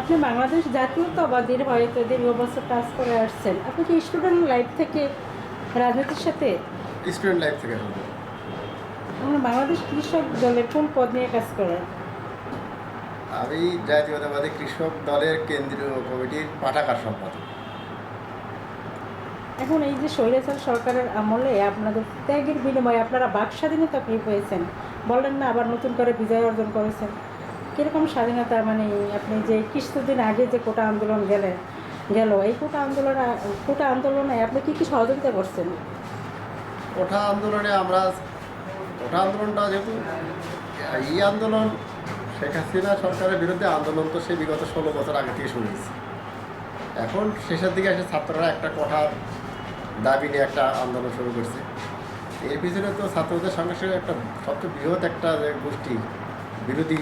আপনি বাংলাদেশ জাতীয়তাবাদীর হয়তো দীর্ঘ বছর কাজ করে আসছেন। আপনি কি স্টুডেন্ট লাইফ থেকে রাজনীতির সাথে? স্টুডেন্ট লাইফ থেকে আমরা বাংলাদেশ কৃষক দলের কোন পদ নিয়ে কাজ করেন? আমি জাতীয়তাবাদী কৃষক দলের কেন্দ্রীয় কমিটির পাঠাগার সম্পাদক। এখন এই যে স্বৈরাচার সরকারের আমলে আপনাদের ত্যাগের বিনিময়ে আপনারা বাক স্বাধীনতা পেয়ে পেয়েছেন বললেন না আবার নতুন করে বিজয় অর্জন করেছেন। কীরকম স্বাধীনতা মানে আপনি যে কিছুদিন আগে যে কোটা আন্দোলন গেলেন, গেল, এই কোটা আন্দোলন, কোটা আন্দোলনে আপনি কী কী সহযোগিতা করছেন? ওঠা আন্দোলনে আমরা ওঠা আন্দোলনটা যেহেতু, এই আন্দোলন শেখ হাসিনা সরকারের বিরুদ্ধে আন্দোলন তো সেই বিগত ষোলো বছর আগে থেকে শুরু এখন শেষের দিকে এসে ছাত্ররা একটা কোঠার দাবি নিয়ে একটা আন্দোলন শুরু করছে। এর পিছনে তো ছাত্রদের সঙ্গে সঙ্গে একটা সবচেয়ে বৃহৎ একটা যে গোষ্ঠী, বিরোধী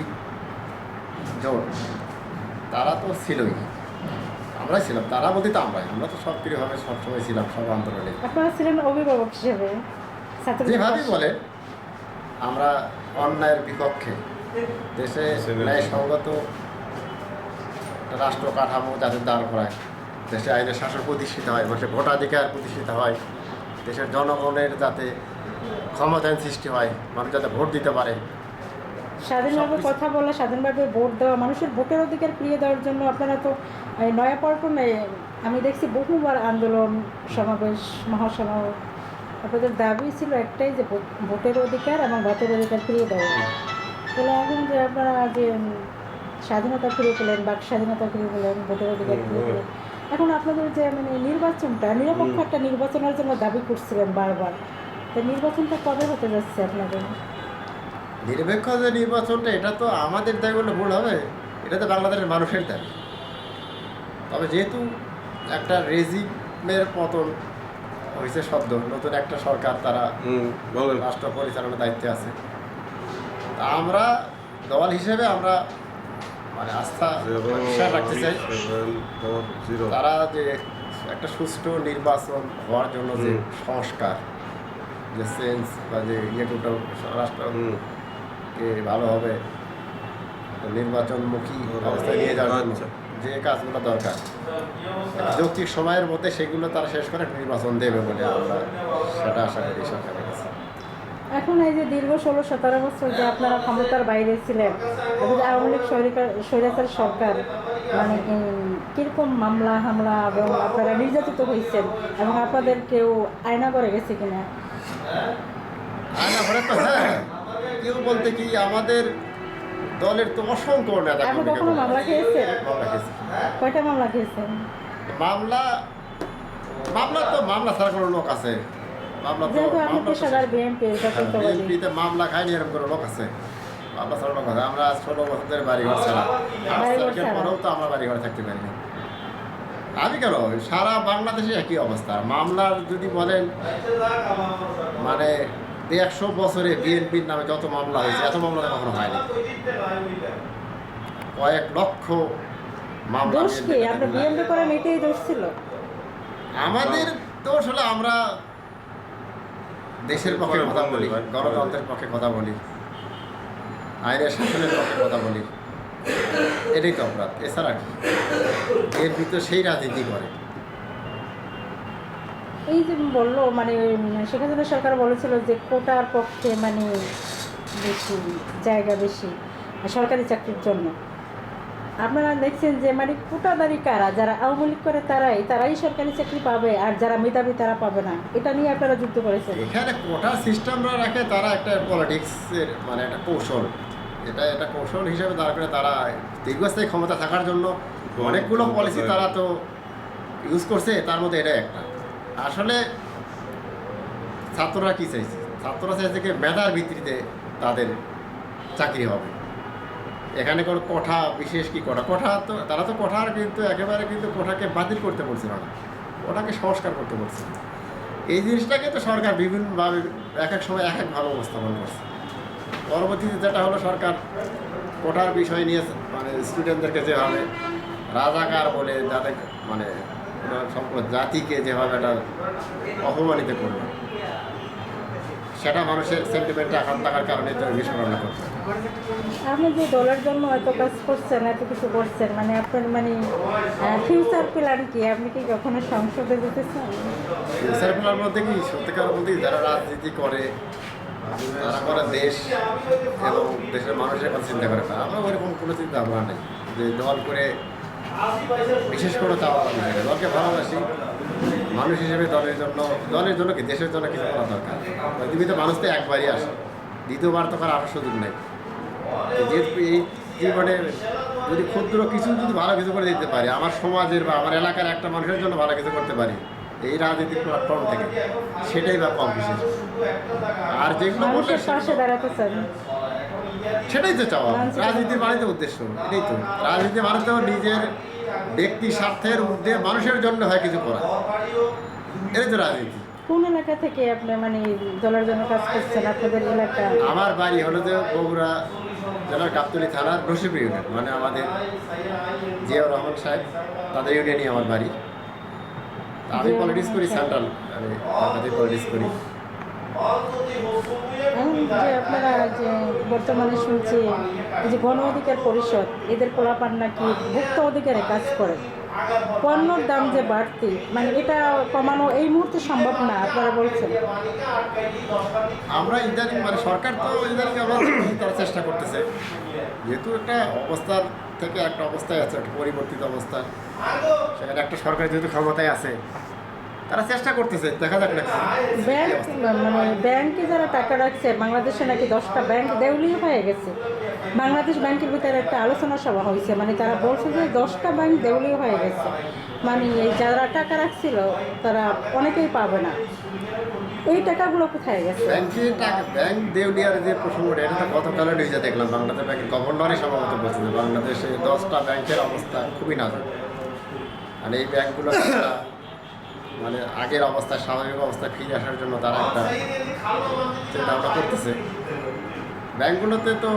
জোট তারা তো ছিলই। আমরাই ছিলাম তারা বলতে তো আমরাই। আমরা তো সক্রিয়ভাবে সবসময় ছিলাম সব আন্দোলনে। আপনারা ছিলেন অভিভাবক হিসেবে যেভাবেই। বলে আমরা অন্যায়ের বিপক্ষে দেশে ন্যায়সঙ্গত রাষ্ট্র কাঠামো যাতে দাঁড় করায় দেশে আইনের শাসন প্রতিষ্ঠিত হয় মানুষের ভোটাধিকার প্রতিষ্ঠিত হয় দেশের জনগণের যাতে ক্ষমতায়ন সৃষ্টি হয় মানুষ যাতে ভোট দিতে পারে স্বাধীনভাবে কথা বলা স্বাধীনভাবে ভোট দেওয়া মানুষের ভোটের অধিকার ফিরিয়ে দেওয়ার জন্য আপনারা তো এই নয়াপল্টনে আমি দেখছি বহুবার আন্দোলন সমাবেশ মহাসভা আপনাদের দাবি ছিল একটাই যে ভোটের অধিকার এবং ভাতের অধিকার ফিরিয়ে দেওয়া। তাহলে এখন যে আপনারা যে স্বাধীনতা ফিরে পেলেন বাক স্বাধীনতা ফিরে পেলেন ভোটের অধিকার ফিরে পেলেন এখন আপনাদের যে মানে নির্বাচনটা নিরপেক্ষ একটা নির্বাচনের জন্য দাবি করছিলেন বারবার তো নির্বাচনটা কবে হতে যাচ্ছে আপনাদের? নিরপেক্ষ যে নির্বাচনটা এটা তো আমাদের দায় বলে ভুল হবে। এটা তো বাংলাদেশের মানুষের দাবি তবে যেহেতু একটা রেজিমের পতন হয়েছে শব্দ নতুন একটা সরকার তারা রাষ্ট্র পরিচালনার দায়িত্বে আছে। আমরা দল হিসেবে আমরা মানে আস্থা বিশ্বাস রাখতে চাই। তারা যে একটা সুষ্ঠু নির্বাচন হওয়ার জন্য যে সংস্কার যে সেন্স বা যে ইয়ে টোটাল রাষ্ট্র কে ভালোভাবে নির্বাচনমুখী অবস্থায় নিয়ে যাওয়ার জন্য আচ্ছা। যে কাজগুলো দরকার। যৌক্তিক সময়ের মধ্যে সেগুলো তারা শেষ করে নির্বাচন দেবে বলে আমরা সেটা আশা করি সরকারের কাছে। এখন এই যে দীর্ঘ ষোলো সতেরো বছর যে আপনারা ক্ষমতার বাইরে ছিলেন আওয়ামী লীগ স্বৈরাচার সরকার মানে কীরকম মামলা হামলা এবং আপনারা নির্যাতিত হয়েছেন এবং আপনাদের কেউ আয়না করে গেছে কিনা? আয়না ঘরে তো হ্যাঁ। কেউ বলতে কি আমাদের দলের তো অসংখ্য নেতা কর্মীকে কখনো মামলা খেয়েছেন? মামলা খেয়েছি কয়টা মামলা খেয়েছেন? মামলা মামলা তো মামলা ছাড়া কোনো লোক আছে। মামলা তো মামলা বিএনপিতে মামলা খায়নি এরকম লোক আছে। মামলা ছাড়া লোক আছে। আমরা ষোলো বছর ধরে ছাড়া। পরেও তো আমরা বাড়ি ঘরে থাকতে পারি না আমি কেন? সারা বাংলাদেশে একই অবস্থা। মামলার যদি বলেন মানে একশো বছরে বিএনপির নামে যত মামলা হয়েছে এত মামলা কখনো হয়নি। কয়েক লক্ষ মামলা আমাদের দোষ হলো আমরা দেশের পক্ষে কথা বলি গণতন্ত্রের পক্ষে কথা বলি আইনের শাসনের পক্ষে কথা বলি। এটাই তো অপরাধ এছাড়া কি? এর ভিতরে সেই রাজনীতি করে। এই যে বলল মানে শেখ হাসিনা সরকার বলেছিল যে কোটার পক্ষে মানে বেশি জায়গা বেশি সরকারি চাকরির জন্য। আপনারা দেখছেন যে মানে কোটাদারি কারা? যারা আওয়ামী লীগ করে তারাই তারাই সরকারি চাকরি পাবে আর যারা মেধাবী তারা পাবে না। এটা নিয়ে আপনারা যুদ্ধ করেছেন। এখানে কোটার সিস্টেমরা রাখে তারা একটা পলিটিক্সের মানে একটা কৌশল। এটা একটা কৌশল হিসেবে দাঁড় করে তারা দীর্ঘস্থায়ী ক্ষমতা থাকার জন্য অনেকগুলো পলিসি তারা তো ইউজ করছে তার মধ্যে এটা একটা। আসলে ছাত্ররা কি চাইছে? ছাত্ররা চাইছে কি মেধার ভিত্তিতে তাদের চাকরি হবে। এখানে কোনো কোঠা বিশেষ কি কোঠা? কোঠা তো, তারা তো কোঠার কিন্তু একেবারে কিন্তু কোঠাকে বাতিল করতে বলছিল না। কোঠাকে সংস্কার করতে বলছে এই জিনিসটাকে তো সরকার বিভিন্নভাবে এক এক সময় এক একভাবে উপস্থাপন করছে। পরবর্তীতে যেটা হলো সরকার কোটার বিষয় নিয়ে মানে স্টুডেন্টদেরকে যেভাবে রাজাকার বলে যাদের মানে সম্পূর্ণ জাতিকে যেভাবে একটা অপমানিত করল সেটা মানুষের সেন্টিমেন্টে আঘাত লাগার কারণে তো বিস্ফোরণ করছে। আপনি যে দলের জন্য এত কাজ করছেন এত কিছু করছেন মানে আপনার মানে ফিউচার প্ল্যান কি? আপনি কি কখনো সংসদে যেতে চান ফিউচারগুলোর মধ্যে কি সত্যিকার বলতে যারা রাজনীতি করে তারা করে দেশ এবং দেশের মানুষের কথা চিন্তা করে। আমরা ওইরকম কোনো চিন্তা ভাবনা নেই। যে দল করে বিশেষ করে তা আমার না। দলকে ভালোবাসি। মানুষ হিসেবে দলের জন্য দলের জন্য কি, দেশের জন্য কিছু করা দরকার? পৃথিবীতে মানুষ তো একবারই আসে। দ্বিতীয়বার তো করার সুযোগ নেই। যেহেতু এই জীবনে যদি ক্ষুদ্র কিছু যদি ভালো কিছু করে দিতে পারি, আমার সমাজের বা আমার এলাকার একটা মানুষের জন্য ভালো কিছু করতে পারি, এই রাজনীতির প্ল্যাটফর্ম থেকে, সেটাই বা কম বিশেষ। আর যেগুলো সেটাই তো চাওয়া। রাজনীতির মানে তো উদ্দেশ্য। এটাই তো। রাজনীতি মানে তো নিজের ব্যক্তি স্বার্থের ঊর্ধ্বে মানুষের জন্য হয় কিছু করা। এটাই তো রাজনীতি। কোন এলাকা থেকে আপনি মানে দলের জন্য কাজ করছেন? আপনাদের এলাকা? আমার বাড়ি হলো যে বগুড়া জেলার গাবতলি থানার রশিপুর ইউনিয়ন। মানে আমাদের জিয়াউর রহমান সাহেব তাদের ইউনিয়নই আমার বাড়ি। আমি পলিটিক্স করি সেন্ট্রাল আমি পলিটিক্স করি। যে আপনারা যে বর্তমানে শুনছি যে গণ অধিকার পরিষদ, এদের পোলাপান নাকি ভুক্ত অধিকারে কাজ করে। পণ্যর দাম যে বাড়তি মানে এটা কমানো এই মুহূর্তে সম্ভব না, আপনারা বলছেন। আমরা ইদানিং মানে সরকার তো ইদানিং আমরা তারা চেষ্টা করতেছে। যেহেতু একটা অবস্থার থেকে একটা অবস্থায় আছে, একটা পরিবর্তিত অবস্থা। সেখানে একটা সরকার যেহেতু ক্ষমতায় আছে তারা চেষ্টা করতেছে দেখা যাক না ব্যাংক মানে ব্যাংকে যারা টাকা রাখছে বাংলাদেশে নাকি দশটা ব্যাংক দেউলিও হয়ে গেছে। বাংলাদেশ ব্যাংকের ভিতরে একটা আলোচনা সভা হয়েছে মানে তারা বলছে যে দশটা ব্যাংক দেউলিও হয়ে গেছে। মানে এই যারা টাকা রাখছিল তারা অনেকেই পাবে না। এই টাকাগুলো কোথায় গেছে? ব্যাংকে টাকা ব্যাংক দেউলিয়ার যে প্রসঙ্গটা এটা তো গতকালের নিউজে দেখলাম। বাংলাদেশ ব্যাংকের গভর্নরই সম্ভবত বলছে যে বাংলাদেশে দশটা ব্যাংকের অবস্থা খুবই নাজুক। মানে এই ব্যাংকগুলো মানে আগের অবস্থায় স্বাভাবিক অবস্থায় ফিরে আসার জন্য তারা একটা চিন্তা ভাবনা করতেছে। ব্যাংকগুলোতে তো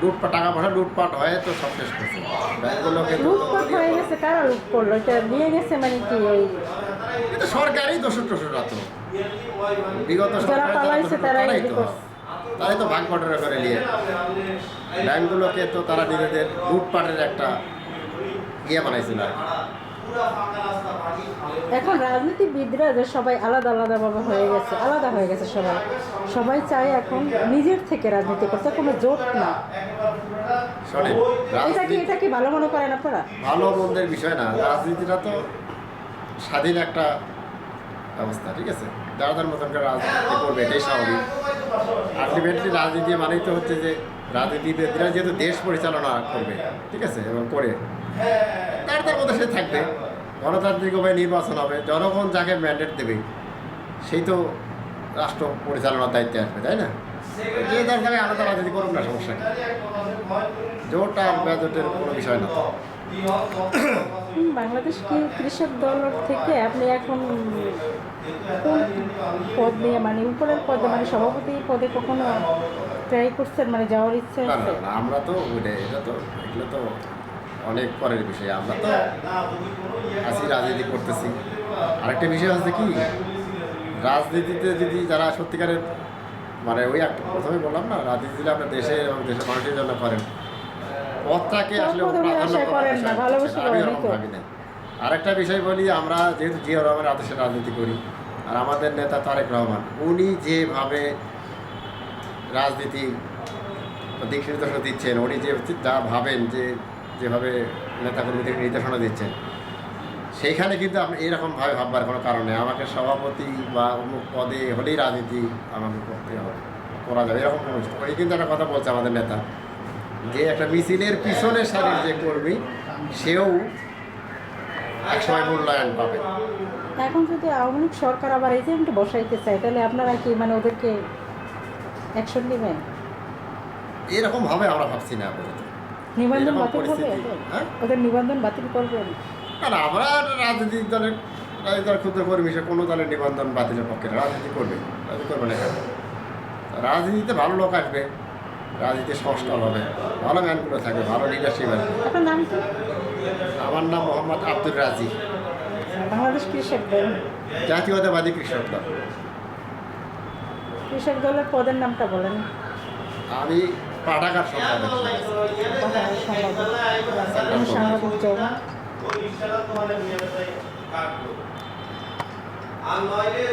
লুটপাট টাকা পয়সা লুটপাট হয় তো সব শেষ করছে। ব্যাংকগুলোকে লুটপাট হয়ে গেছে কারা লুট করল? এটা নিয়ে গেছে মানে কি ওই এটা সরকারই দোষর টোষরা তো বিগত যারা যারা পালাইছে তারাই তো। তারাই তো ভাগ বটরা করে নিয়ে। ব্যাংকগুলোকে তো তারা নিজেদের লুটপাটের একটা ইয়ে বানাইছিল আর কি। এখন রাজনীতিবিদরা যে সবাই আলাদা আলাদাভাবে হয়ে গেছে আলাদা হয়ে গেছে সবাই। সবাই চায় এখন নিজের থেকে রাজনীতি করতে কোনো জোট না। এটা কি এটা কি ভালো মনে করেন আপনারা? ভালো মন্দের বিষয় না রাজনীতিটা তো স্বাধীন একটা ব্যবস্থা ঠিক আছে? যারা তার মতন করে রাজনীতি করবে এটাই স্বাভাবিক। আলটিমেটলি রাজনীতি মানেই তো হচ্ছে যে রাজনীতিবিদরা যেহেতু দেশ পরিচালনা করবে, ঠিক আছে, এবং করে, তার তার মধ্যে সে থাকবে। গণতান্ত্রিকভাবে নির্বাচন হবে, জনগণ যাকে ম্যান্ডেট দেবে, সেই তো রাষ্ট্র পরিচালনার দায়িত্বে আসবে, তাই না? যে যার জায়গায় আলাদা রাজনীতি করুক না, সমস্যা জোট আর বেজোটের কোনো বিষয় না। বাংলাদেশ কি কৃষক দল থেকে আপনি এখন কোন পদ নিয়ে মানে উপরের পদে মানে সভাপতি পদে কখনো ট্রাই করছেন মানে যাওয়ার ইচ্ছা আছে না আমরা তো ওইটা এটা তো এগুলো তো অনেক পরের বিষয় আমরা তো আছি রাজনীতি করতেছি আরেকটা বিষয় হচ্ছে কি রাজনীতিতে যদি যারা সত্যিকারের মানে ওই একটা প্রথমে বললাম না রাজনীতি যদি আপনার দেশে এবং দেশের মানুষের জন্য করেন পথটাকে আসলে। ভাবি না। আরেকটা বিষয় বলি আমরা যেহেতু জিয়া রহমানের আদেশে রাজনীতি করি আর আমাদের নেতা তারেক রহমান উনি যেভাবে রাজনীতি দিক নির্দেশনা দিচ্ছেন উনি যে যা ভাবেন যে যেভাবে নেতাকর্মীদের নির্দেশনা দিচ্ছেন। সেইখানে কিন্তু আপনি এরকমভাবে ভাববার কোনো কারণ আমাকে সভাপতি বা অমুক পদে হলেই রাজনীতি আমাকে করতে হবে, করা যাবে, এরকম কোনো কিন্তু একটা কথা বলছে আমাদের নেতা, যে একটা মিছিলের পিছনে সারির যে কর্মী, সেও একসময় মূল্যায়ন পাবে। এখন যদি আওয়ামী লীগ সরকার আবার এজেন্ট বসাইতে চায়, তাহলে আপনারা কি মানে ওদেরকে অ্যাকশন নেবেন? এরকম ভাবে আমরা ভাবছি না আপাতত। নিবন্ধন বাতিল হবে হ্যাঁ? ওদের নিবন্ধন বাতিল করবেন? না আমরা রাজনৈতিক দলের রাজনৈতিক দলের ক্ষুদ্র কর্মী সে কোনো দলের নিবন্ধন বাতিলের পক্ষে রাজনীতি করবে। রাজনীতি করবে না রাজনীতিতে ভালো লোক আসবে। রাজনীতি সংস্কার হবে। ভালো ম্যানগুলো থাকবে ভালো লিডারশিপ আসবে। আমার নাম মোহাম্মদ আব্দুল রাজি। বাংলাদেশ কৃষক দল। জাতীয়তাবাদী কৃষক দল। কৃষক দলের পদের নামটা বলেন। আমি পাটাকার সম্পাদক। সাংবাদিক